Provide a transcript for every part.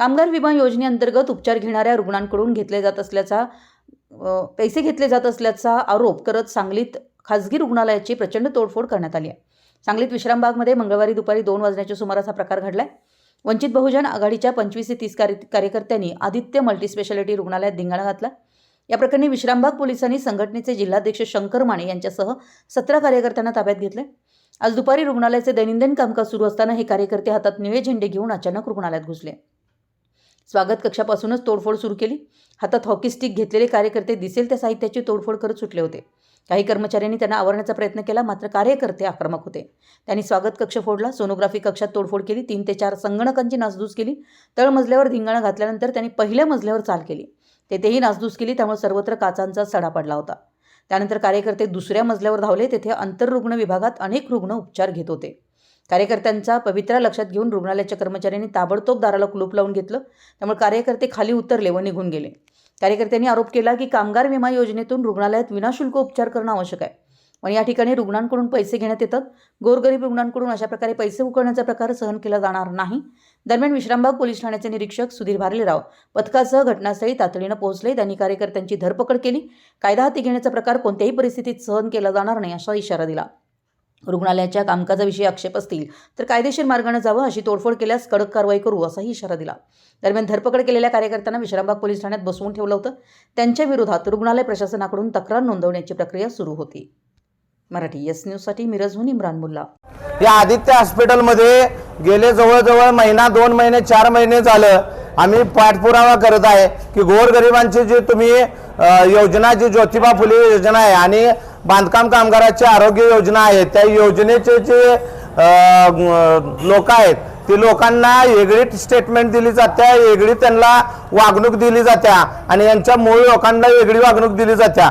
कामगार विमा योजनेअंतर्गत उपचार घेणाऱ्या रुग्णांकडून घेतले जात असल्याचा पैसे घेतले जात असल्याचा आरोप करत सांगलीत खासगी रुग्णालयाची प्रचंड तोडफोड करण्यात आली आहे. सांगलीत विश्रामबागमध्ये मंगळवारी दुपारी दोन वाजण्याच्या सुमारास हा प्रकार घडलाय. वंचित बहुजन आघाडीच्या पंचवीस ते तीस कार्य कार्यकर्त्यांनी आदित्य मल्टीस्पेशालिटी रुग्णालयात धिंगाणा घातला. या प्रकरणी विश्रामबाग पोलिसांनी संघटनेचे जिल्हाध्यक्ष शंकर माने यांच्यासह सतरा कार्यकर्त्यांना ताब्यात घेतले आज दुपारी रुग्णालयाचे दैनंदिन कामकाज सुरू असताना हे कार्यकर्ते हातात निळे झेंडे घेऊन अचानक रुग्णालयात घुसले. स्वागत कक्षापासूनच तोडफोड सुरू केली. हातात हॉकी स्टिक घेतलेले कार्यकर्ते दिसेल त्या साहित्याची तोडफोड करत सुटले होते. काही कर्मचाऱ्यांनी त्यांना आवरण्याचा प्रयत्न केला मात्र कार्यकर्ते आक्रमक होते. त्यांनी स्वागत कक्ष फोडला सोनोग्राफी कक्षात तोडफोड केली तीन ते चार संगणकांची नासधूस केली. तळमजल्यावर धिंगाणा घातल्यानंतर त्यांनी पहिल्या मजल्यावर चाल केली. तेथेही नासधूस केली त्यामुळे सर्वत्र काचांचा सडा पडला होता. त्यानंतर कार्यकर्ते दुसऱ्या मजल्यावर धावले तेथे आंतररुग्ण विभागात अनेक रुग्ण उपचार घेत होते. कार्यकर्त्यांचा पवित्रा लक्षात घेऊन रुग्णालयाच्या कर्मचाऱ्यांनी ताबडतोब दाराला कुलूप लावून घेतलं. त्यामुळे कार्यकर्ते खाली उतरले व निघून गेले. कार्यकर्त्यांनी आरोप केला की कामगार विमा योजनेतून रुग्णालयात विनाशुल्क उपचार करणं आवश्यक आहे. पण या ठिकाणी रुग्णांकडून पैसे घेण्यात येतात. गोरगरीब रुग्णांकडून अशा प्रकारे पैसे उकळण्याचा प्रकार सहन केला जाणार नाही. दरम्यान विश्रामबाग पोलीस ठाण्याचे निरीक्षक सुधीर भार्लेराव पथकासह घटनास्थळी तातडीनं पोहोचले. त्यांनी कार्यकर्त्यांची धरपकड केली. कायदा हाती घेण्याचा प्रकार कोणत्याही परिस्थितीत सहन केला जाणार नाही असा इशारा दिला. रुग्णालयाच्या कामकाजाविषयी आक्षेप असतील तर कायदेशीर मार्गाने जावं अशी तोडफोड केल्यास कडक कारवाई करू असाही इशारा दिला. दरम्यान धरपकड केलेल्या कार्यकर्त्यांना विश्रामबाग पोलीस ठाण्यात बसवून ठेवलं होतं. त्यांच्या विरोधात रुग्णालय प्रशासनाकडून तक्रार नोंदवण्याची प्रक्रिया सुरू होती. मराठी एस न्यूजसाठी मिरजहून इम्रान मुल्ला. या आदित्य हॉस्पिटलमध्ये गेले जवळजवळ महिना दोन महिने चार महिने झालं. आम्ही पाठपुरावा करत आहे की गोरगरिबांची जी तुम्ही योजना जी ज्योतिबा फुले योजना आहे आणि बांधकाम कामगाराची आरोग्य योजना आहे. त्या योजनेचे जे लोक आहेत ती लोकांना वेगळी स्टेटमेंट दिली जाते वेगळी त्यांना वागणूक दिली जात्या आणि यांच्या मूळ लोकांना वेगळी वागणूक दिली जात्या.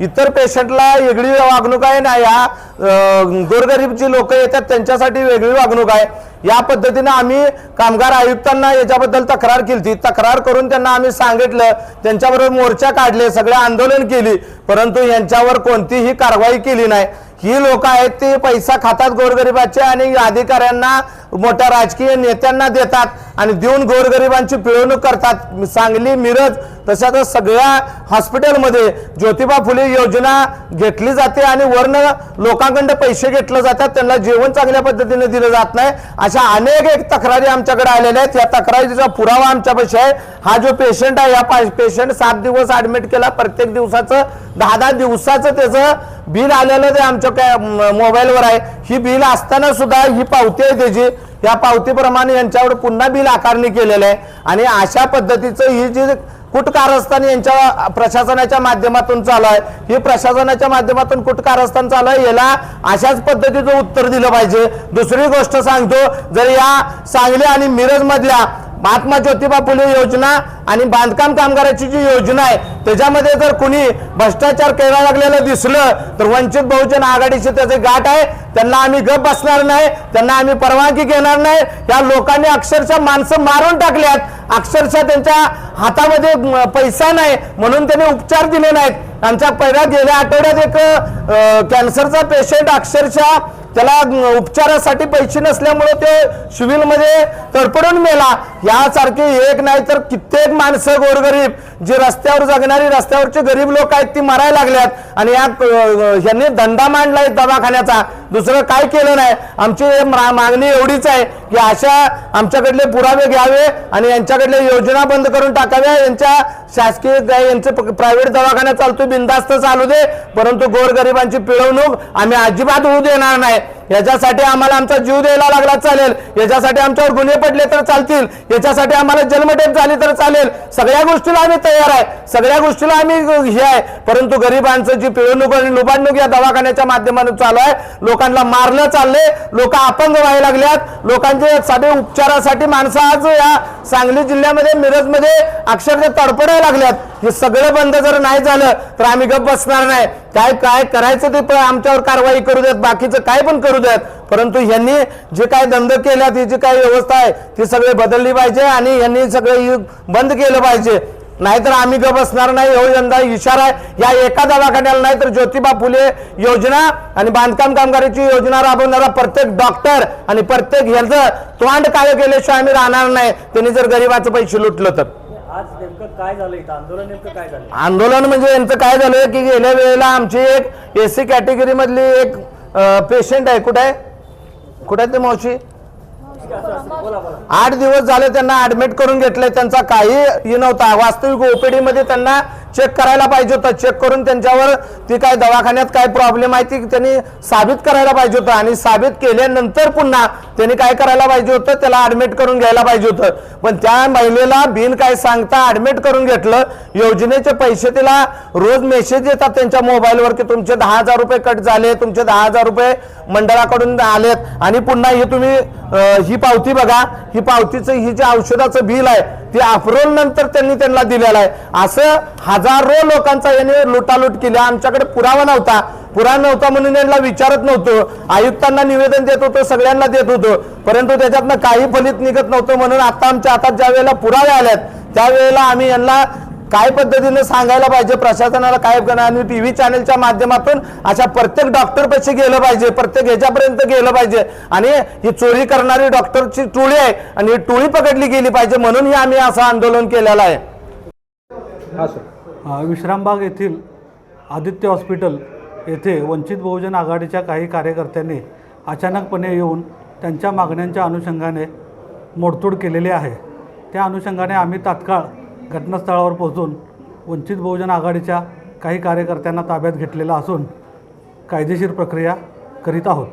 इतर पेशंटला वेगळी वागणूक आहे ना या अं, गोरगरीब जी लोक येतात त्यांच्यासाठी वेगळी वागणूक आहे. या पद्धतीनं आम्ही कामगार आयुक्तांना याच्याबद्दल तक्रार केली तक्रार करून त्यांना आम्ही सांगितलं त्यांच्याबरोबर मोर्चा काढले सगळे आंदोलन केली परंतु यांच्यावर कोणतीही कारवाई केली नाही. ही लोक आहेत ते पैसा खातात गोरगरिबाचे आणि अधिकाऱ्यांना मोठ्या राजकीय नेत्यांना देतात आणि देऊन गोरगरिबांची पिळवणूक करतात. सांगली मिरज तशाच सगळ्या हॉस्पिटलमध्ये ज्योतिबा फुले योजना घेतली जाते आणि वर्ण लोकांकडे पैसे घेतले जातात. त्यांना जेवण चांगल्या पद्धतीने दिलं जात नाही. अशा अनेक एक तक्रारी आमच्याकडे आलेल्या आहेत. या तक्रारीचा पुरावा आमच्यापाशी आहे. हा जो पेशंट आहे या पेशंट सात दिवस ऍडमिट केला. प्रत्येक दिवसाचं दहा दहा दिवसाचं त्याचं बिल आलेलं ते आमच्या काय म- मोबाईलवर आहे ही बिल असताना सुद्धा ही पावती आहे त्याची. या पावतीप्रमाणे यांच्यावर पुन्हा बिल आकारणी केलेलं आहे. आणि अशा पद्धतीचं ही जी कुटकारस्थान यांच्या प्रशासनाच्या माध्यमातून चालू आहे ही प्रशासनाच्या माध्यमातून कुटकारस्थान चालू आहे याला अशाच पद्धतीचं उत्तर दिलं पाहिजे. दुसरी गोष्ट सांगतो जर या सांगली आणि मिरज मधल्या महात्मा ज्योतिबा फुले योजना आणि बांधकाम कामगाराची जी योजना आहे त्याच्यामध्ये जर कुणी भ्रष्टाचार करायला लागलेलं दिसलं तर वंचित बहुजन आघाडीचे त्याचे गाठ आहे. त्यांना आम्ही गप बसणार नाही त्यांना आम्ही परवानगी घेणार नाही. या लोकांनी अक्षरशः माणसं मारून टाकल्यात. अक्षरशः त्यांच्या हातामध्ये पैसा नाही म्हणून त्यांनी उपचार दिले नाहीत. आमच्या पहिल्या गेल्या आठवड्यात एक कॅन्सरचा पेशंट अक्षरशः त्याला उपचारासाठी पैसे नसल्यामुळे ते शिविलमध्ये तडपडून मेला. यासारखे एक नाही तर कित्येक माणसं गोरगरीब जे रस्त्यावर जगणारी रस्त्यावरचे गरीब लोक आहेत ती मरायला लागल्यात. आणि या यांनी ह्यांनी धंदा मांडलाय दवाखान्याचा. दुसरं काय केलं नाही? आमची मा- मागणी एवढीच आहे की अशा आमच्याकडले पुरावे घ्यावे आणि यांच्याकडले योजना बंद करून टाकाव्या. यांच्या शासकीय यांचे यांचं प्रायव्हेट दवाखाना चालतो बिंदास्त चालू दे. परंतु गोरगरिबांची पिळवणूक आम्ही अजिबात होऊ देणार नाही. याच्यासाठी आम्हाला आमचा जीव द्यायला लागला चालेल. याच्यासाठी आमच्यावर गुन्हे पडले तर चालतील. याच्यासाठी आम्हाला जन्मठेप झाली तर चालेल. सगळ्या गोष्टीला आम्ही तयार आहे. सगळ्या गोष्टीला आम्ही हे आहे. परंतु गरिबांचं जी पिळवणूक आणि लुबाडणूक या दवाखान्याच्या माध्यमातून चालू आहे लोकांना मारणं चाललंय लोक अपंग व्हायला लागल्यात. लोकांचे साधे उपचारासाठी माणसं आज या सांगली जिल्ह्यामध्ये मिरजमध्ये अक्षरशः तडफडायला लागल्यात. हे सगळं बंद जर नाही झालं तर आम्ही गप्प बसणार नाही. काय काय करायचं ते पण आमच्यावर कारवाई करू देत बाकीचं काय पण करू देत. परंतु यांनी जे काय धंद केला ती जी काय व्यवस्था आहे ती सगळी बदलली पाहिजे आणि यांनी सगळं बंद केलं पाहिजे. नाहीतर आम्ही गप बसणार नाही. हो यंदा इशारा आहे. या एका दवाखान्याला नाही तर ज्योतिबा फुले योजना आणि बांधकाम कामगाराची योजना राबवणारा प्रत्येक डॉक्टर आणि प्रत्येक हेल्थ तोंड काय केल्याशिवाय आम्ही राहणार नाही. त्यांनी जर गरिबाचे पैसे लुटलं तर. आज नेमकं काय झालं इथं? आंदोलन नेमकं काय झालं? आंदोलन म्हणजे यांचं काय झालं की गेल्या वेळेला आमची एक एस सी कॅटेगरी मधली एक पेशंट आहे. कुठे आहे? कुठे आहे ते मावशी? आठ दिवस झाले त्यांना ऍडमिट करून घेतले त्यांचा काही हे नव्हता. वास्तविक ओपीडी मध्ये त्यांना चेक करायला पाहिजे होतं. चेक करून त्यांच्यावर ती काय दवाखान्यात काय प्रॉब्लेम आहे ती त्यांनी साबित करायला पाहिजे होतं. आणि साबित केल्यानंतर पुन्हा त्यांनी काय करायला पाहिजे होतं? त्याला ऍडमिट करून घ्यायला पाहिजे होतं. पण त्या महिलेला बिन काय सांगता ऍडमिट करून घेतलं. योजनेचे पैसे तिला रोज मेसेज येतात त्यांच्या मोबाईलवर की तुमचे दहा हजार रुपये कट झाले तुमचे दहा हजार रुपये मंडळाकडून आलेत. आणि पुन्हा हे तुम्ही ही पावती बघा. ही पावतीचं ही जे औषधाचं बिल आहे ते अप्रोल नंतर त्यांनी त्यांना दिलेला आहे. असं हजारो लोकांचा याने लुटालूट केली. आमच्याकडे पुरावा नव्हता. पुरा नव्हता म्हणून यांना विचारत नव्हतो. आयुक्तांना निवेदन देत होतो सगळ्यांना देत होतो. परंतु त्याच्यातनं काही फलित निघत नव्हतं म्हणून आता आमच्या हातात ज्या वेळेला पुरावे आल्यात त्यावेळेला आम्ही यांना काय पद्धतीने सांगायला पाहिजे प्रशासनाला काय करणार आणि टीव्ही चॅनलच्या माध्यमातून अशा प्रत्येक डॉक्टर पैसे गेलं पाहिजे प्रत्येक ह्याच्यापर्यंत गेलं पाहिजे. आणि ही चोरी करणारी डॉक्टरची टोळी आहे आणि ही टोळी पकडली गेली पाहिजे म्हणून ही आम्ही असं आंदोलन केलेलं आहे. विश्रामबाग येथील आदित्य हॉस्पिटल येथे वंचित बहुजन आघाडीच्या काही कार्यकर्त्यांनी अचानकपणे येऊन त्यांच्या मागण्यांच्या अनुषंगाने मोडतोड केलेली आहे. त्या अनुषंगाने आम्ही तात्काळ घटनास्थळावर पोहोचून वंचित बहुजन आघाडीच्या काही कार्यकर्त्यांना ताब्यात घेतलेलं असून कायदेशीर प्रक्रिया करीत आहोत.